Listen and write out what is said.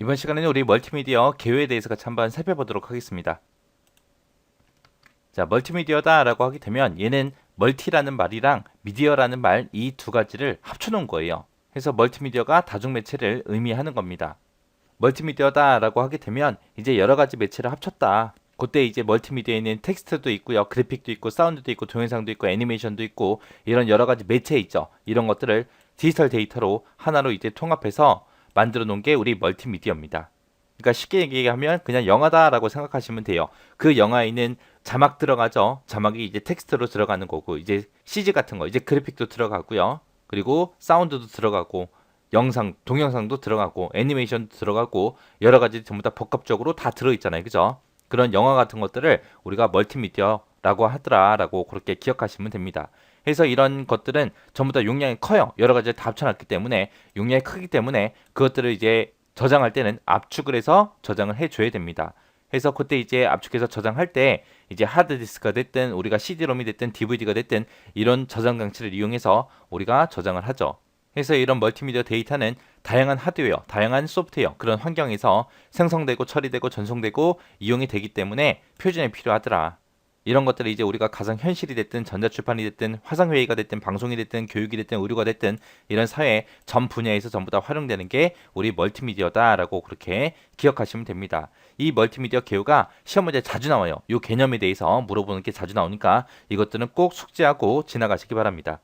이번 시간에는 우리 멀티미디어 개요에 대해서 같이 한번 살펴보도록 하겠습니다. 자, 멀티미디어다 라고 하게 되면 얘는 멀티라는 말이랑 미디어라는 말 이 두 가지를 합쳐놓은 거예요. 그래서 멀티미디어가 다중매체를 의미하는 겁니다. 멀티미디어다 라고 하게 되면 이제 여러 가지 매체를 합쳤다. 그때 이제 멀티미디어에는 텍스트도 있고요, 그래픽도 있고, 사운드도 있고, 동영상도 있고, 애니메이션도 있고 이런 여러 가지 매체 있죠. 이런 것들을 디지털 데이터로 하나로 이제 통합해서 만들어 놓은 게 우리 멀티미디어입니다. 그러니까 쉽게 얘기하면 그냥 영화다라고 생각하시면 돼요. 그 영화에는 자막 들어가죠. 자막이 이제 텍스트로 들어가는 거고 이제 CG 같은 거 이제 그래픽도 들어가고요. 그리고 사운드도 들어가고 영상, 동영상도 들어가고 애니메이션도 들어가고 여러 가지 전부 다 복합적으로 다 들어 있잖아요. 그죠? 그런 영화 같은 것들을 우리가 멀티미디어 라고 하더라 라고 그렇게 기억하시면 됩니다. 그래서 이런 것들은 전부 다 용량이 커요. 여러 가지를 다 합쳐놨기 때문에 용량이 크기 때문에 그것들을 이제 저장할 때는 압축을 해서 저장을 해줘야 됩니다. 그래서 그때 이제 압축해서 저장할 때 이제 하드디스크가 됐든 우리가 CD롬이 됐든 DVD가 됐든 이런 저장 장치를 이용해서 우리가 저장을 하죠. 그래서 이런 멀티미디어 데이터는 다양한 하드웨어, 다양한 소프트웨어 그런 환경에서 생성되고 처리되고 전송되고 이용이 되기 때문에 표준이 필요하더라. 이런 것들을 이제 우리가 가상 현실이 됐든 전자출판이 됐든 화상회의가 됐든 방송이 됐든 교육이 됐든 의료가 됐든 이런 사회 전 분야에서 전부 다 활용되는 게 우리 멀티미디어다라고 그렇게 기억하시면 됩니다. 이 멀티미디어 개요가 시험 문제 자주 나와요. 이 개념에 대해서 물어보는 게 자주 나오니까 이것들은 꼭 숙지하고 지나가시기 바랍니다.